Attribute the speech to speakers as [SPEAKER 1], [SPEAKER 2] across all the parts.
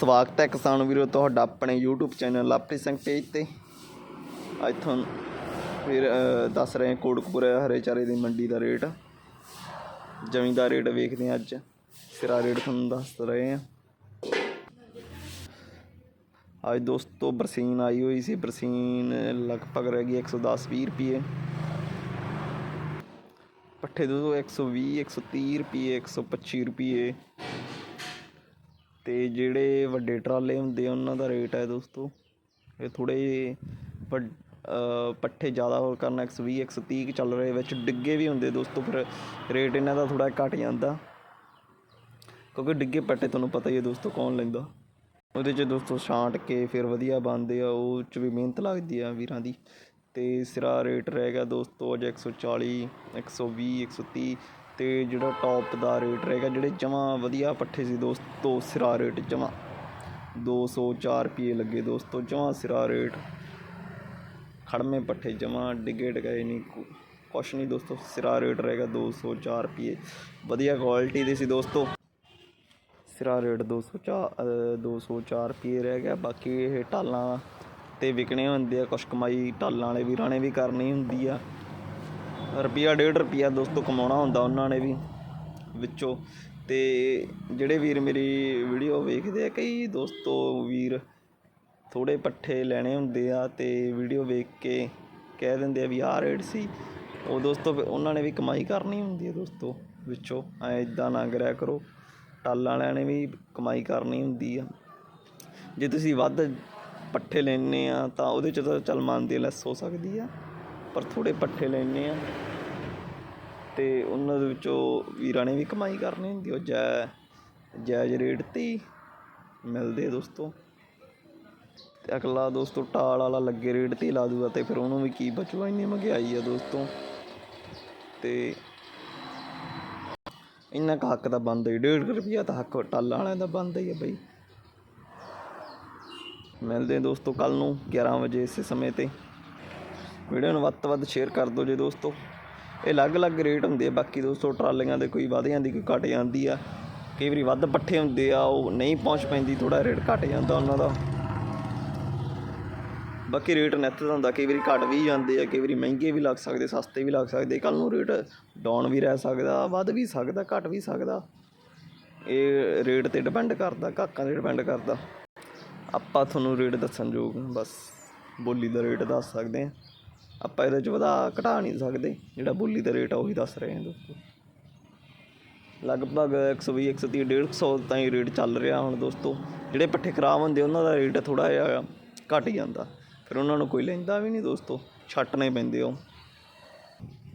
[SPEAKER 1] ਸਵਾਗਤ ਹੈ ਕਿਸਾਨ ਵੀਰੋ, ਤੁਹਾਡਾ ਆਪਣੇ YouTube ਚੈਨਲ ਲਾਪਰੀ ਸਿੰਘ ਪੇਜ ਤੇ। ਅੱਜ ਤੁਹਾਨੂੰ ਫਿਰ ਦੱਸ ਰਹੇ ਹਾਂ ਕੋਟਕਪੂਰੇ ਹਰੇ ਚਾਰੇ ਦੀ ਮੰਡੀ ਦਾ ਰੇਟ। ਜਮੀ ਦਾ ਰੇਟ ਵੇਖਦੇ ਹਾਂ ਅੱਜ। ਸਿਰਾ ਰੇਟ ਤੁਹਾਨੂੰ ਦੱਸ ਰਹੇ ਹਾਂ। ਅੱਜ ਦੋਸਤੋ ਬਰਸੀਨ ਆਈ ਹੋਈ ਸੀ। ਬਰਸੀਨ ਲਗਭਗ ਰਹਿ ਗਈ 110 20 ਰੁਪਏ। ਪੱਠੇ ਦੋਸਤੋ 120 130 ਰੁਪਏ 125 ਰੁਪਏ। ਤੇ ਜਿਹੜੇ ਵੱਡੇ ਟਰਾਲੇ ਹੁੰਦੇ ਆ, ਉਹਨਾਂ ਦਾ ਰੇਟ ਹੈ ਦੋਸਤੋ। ਇਹ ਥੋੜੇ ਪੱਠੇ ਜ਼ਿਆਦਾ ਹੋਰ ਕਰਨਾ 120 130 ਕੁ ਚੱਲ ਰਹੇ, ਵਿੱਚ ਡਿੱਗੇ ਵੀ ਹੁੰਦੇ ਦੋਸਤੋ ਫਿਰ ਰੇਟ ਇਹਨਾਂ ਦਾ ਥੋੜਾ ਘਟ ਜਾਂਦਾ। ਕਿਉਂਕਿ ਡਿੱਗੇ ਪੱਟੇ ਤੁਹਾਨੂੰ ਪਤਾ ਹੀ ਹੈ ਦੋਸਤੋ ਕੌਣ ਲੈਂਦਾ। ਉਹਦੇ 'ਚ ਦੋਸਤੋ ਛਾਂਟ ਕੇ ਫਿਰ ਵਧੀਆ ਬਣਦੇ ਆ, ਉਹ 'ਚ ਵੀ ਮਿਹਨਤ ਲੱਗਦੀ ਆ ਵੀਰਾਂ ਦੀ। ਤੇ ਸਿਰਾ ਰੇਟ ਰਹੇਗਾ ਦੋਸਤੋ, ਅੱਜ 140 120 130 ਤੇ ਜਿਹੜਾ ਟੌਪ ਦਾ ਰੇਟ ਰਹੇਗਾ ਜਿਹੜੇ ਜਮਾਂ ਵਧੀਆ ਪੱਠੇ ਸੀ ਦੋਸਤੋ ਸਿਰਾ ਰੇਟ ਜਮਾਂ। 204 ਰੁਪਏ ਲੱਗੇ ਦੋਸਤੋ ਜਮਾਂ ਸਿਰਾ ਰੇਟ ਖੜਮੇ ਪੱਠੇ ਜਮਾਂ ਡਿੱਗੇ ਡਗਾਏ ਨਹੀਂ ਕੁ- ਕੁਛ ਨਹੀਂ ਦੋਸਤੋ ਸਿਰਾ ਰੇਟ ਰਹੇਗਾ 204 ਰੁਪਏ। ਵਧੀਆ ਕੁਆਲਿਟੀ ਦੇ ਸੀ ਦੋਸਤੋ। ਸਿਰਾ ਰੇਟ 204 ਅ, 204 ਰੁਪਏ ਰਹਿ ਗਿਆ ਬਾਕੀ ਇਹ ਟਾਲਾਂ ਤੇ ਵਿਕਣੇ ਹੁੰਦੇ ਆ ਕੁਛ ਕਮਾਈ ਟਾਲਾਂ ਵਾਲੇ ਵੀਰਾਂ ਨੇ ਵੀ ਕਰਨੀ ਹੁੰਦੀ ਆ। ਰੁਪਿਆ ਡੇਢ ਰੁਪਿਆ ਦੋਸਤੋ ਕਮਾਉਣਾ ਹੁੰਦਾ ਉਹਨਾਂ ਨੇ ਵੀ ਵਿੱਚੋਂ। ਤੇ ਜਿਹੜੇ ਵੀਰ ਮੇਰੀ ਵੀਡੀਓ ਵੇਖਦੇ ਆ, ਕਈ ਦੋਸਤੋ ਵੀਰ ਥੋੜੇ ਪੱਠੇ ਲੈਣੇ ਹੁੰਦੇ ਆ ਤੇ ਵੀਡੀਓ ਵੇਖ ਕੇ ਕਹਿ ਦਿੰਦੇ ਆ ਵੀ ਆਹ ਰੇਟ ਸੀ। ਉਹ ਦੋਸਤੋ ਉਹਨਾਂ ਨੇ ਵੀ ਕਮਾਈ ਕਰਨੀ ਹੁੰਦੀ ਹੈ ਦੋਸਤੋ ਵਿੱਚੋਂ। ਐ ਇਦਾਂ ਨਾ ਕਰਿਆ ਕਰੋ। ਟਾਲਾਂ ਵਾਲਿਆਂ ਨੇ ਵੀ ਕਮਾਈ ਕਰਨੀ ਹੁੰਦੀ ਆ। ਜੇ ਤੁਸੀਂ ਵੱਧ ਪੱਠੇ ਲੈਣੇ ਆ ਤਾਂ ਉਹਦੇ ਚ ਤਾਂ ਚੱਲ ਮੰਨਦੇ ਲੈਸ ਹੋ ਸਕਦੀ ਆ। ਪਰ ਥੋੜੇ ਪੱਠੇ ਲੈਣੇ ਆ। ਤੇ ਉਹਨਾਂ ਦੇ ਵਿੱਚੋਂ ਵੀਰਾਂ ਨੇ ਵੀ ਕਮਾਈ ਕਰਨੀ ਹੁੰਦੀ ਉਹ ਜੈ ਜਾਇਜ਼ ਰੇਟ ਤੇ ਮਿਲਦੇ ਦੋਸਤੋ। ਤੇ ਅਗਲਾ ਦੋਸਤੋ ਟਾਲ ਵਾਲਾ ਲੱਗੇ ਰੇਟ ਤੇ ਲਾ ਦੂਗਾ ਤੇ ਫਿਰ ਉਹਨੂੰ ਵੀ ਕੀ ਬਚੂਗਾ, ਇੰਨੀ ਮਹਿੰਗਾਈ ਆ ਦੋਸਤੋ। ਤੇ ਇੰਨਾ ਕੁ ਹੱਕ ਦਾ ਬੰਦ ਹੀ 1.5 ਰੁਪਿਆ ਤਾਂ ਹੱਕ ਟਾਲਾਂ ਵਾਲਿਆਂ ਦਾ ਬੰਦ ਹੀ ਆ ਬਈ। ਮਿਲਦੇ ਦੋਸਤੋ ਕੱਲ ਨੂੰ 11 ਵਜੇ ਇਸੇ ਸਮੇਂ ਤੇ। ਵੀਡੀਓ ਨੂੰ ਵੱਧ ਤੋਂ ਵੱਧ ਸ਼ੇਅਰ ਕਰ ਦਿਓ ਜੇ ਦੋਸਤੋ। ਇਹ ਅਲੱਗ-ਅਲੱਗ ਰੇਟ ਹੁੰਦੇ ਆ, ਬਾਕੀ ਦੋਸਤੋ ਟਰਾਲੀਆਂ ਦੇ ਕੋਈ ਵਧ ਜਾਂਦੀ ਕੋਈ ਘਟ ਜਾਂਦੀ ਆ। ਕਈ ਵਾਰੀ ਵੱਧ ਪੱਠੇ ਹੁੰਦੇ ਆ, ਉਹ ਨਹੀਂ ਪਹੁੰਚ ਪੈਂਦੀ ਥੋੜਾ ਰੇਟ ਘਟ ਜਾਂਦਾ ਉਹਨਾਂ ਦਾ। ਬਾਕੀ ਰੇਟ ਨਿੱਤ ਦਾ ਹੁੰਦਾ, ਕਈ ਵਾਰੀ ਘਟ ਵੀ ਜਾਂਦੇ ਆ, ਕਈ ਵਾਰੀ ਮਹਿੰਗੇ ਵੀ ਲੱਗ ਸਕਦੇ, ਸਸਤੇ ਵੀ ਲੱਗ ਸਕਦੇ। ਕੱਲ ਨੂੰ ਰੇਟ ਡਾਊਨ ਵੀ ਰਹਿ ਸਕਦਾ, ਵੱਧ ਵੀ ਸਕਦਾ, ਘਟ ਵੀ ਸਕਦਾ। ਇਹ ਰੇਟ ਤੇ ਡਿਪੈਂਡ ਕਰਦਾ ਕਾਕਾਂ ਤੇ ਡਿਪੈਂਡ ਕਰਦਾ। ਆਪਾਂ ਤੁਹਾਨੂੰ ਰੇਟ ਦੱਸਣ ਯੋਗ ਬਸ। ਬੋਲੀ ਦਾ ਰੇਟ ਦੱਸ ਸਕਦੇ ਹਾਂ। ਆਪਾਂ ਇਹਦੇ ਚ ਵਧਾ ਘਟਾ ਨਹੀਂ ਸਕਦੇ, ਜਿਹੜਾ ਬੋਲੀ ਦਾ ਰੇਟ ਆ ਉਹੀ ਦੱਸ ਰਹੇ ਹਾਂ ਦੋਸਤੋ ਲਗਭਗ 120 130 150 ਤਾਈਂ ਰੇਟ ਚੱਲ ਰਿਹਾ ਹੁਣ ਦੋਸਤੋ। ਜਿਹੜੇ ਪੱਠੇ ਖਰਾਬ ਹੁੰਦੇ, ਉਹਨਾਂ ਦਾ ਰੇਟ ਥੋੜਾ ਜਿਹਾ ਘਟ ਜਾਂਦਾ। ਫਿਰ ਉਹਨਾਂ ਨੂੰ ਕੋਈ ਲੈਂਦਾ ਵੀ ਨਹੀਂ ਦੋਸਤੋ ਛੱਟਣੇ ਪੈਂਦੇ ਉਹ।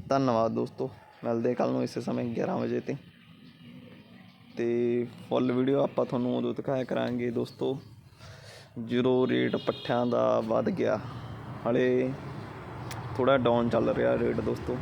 [SPEAKER 1] ਧੰਨਵਾਦ ਦੋਸਤੋ, ਮਿਲਦੇ ਕੱਲ ਨੂੰ ਇਸੇ ਸਮੇਂ 11 ਵਜੇ ਤੇ। ਤੇ ਫੁੱਲ ਵੀਡੀਓ ਆਪਾਂ ਤੁਹਾਨੂੰ ਉਦੋਂ ਦਿਖਾਇਆ ਕਰਾਂਗੇ ਦੋਸਤੋ, ਜਦੋਂ ਰੇਟ ਪੱਠਿਆਂ ਦਾ ਵੱਧ ਗਿਆ। ਹਲੇ ਥੋੜਾ ਡਾਊਨ ਚੱਲ ਰਿਹਾ ਰੇਟ ਦੋਸਤੋ।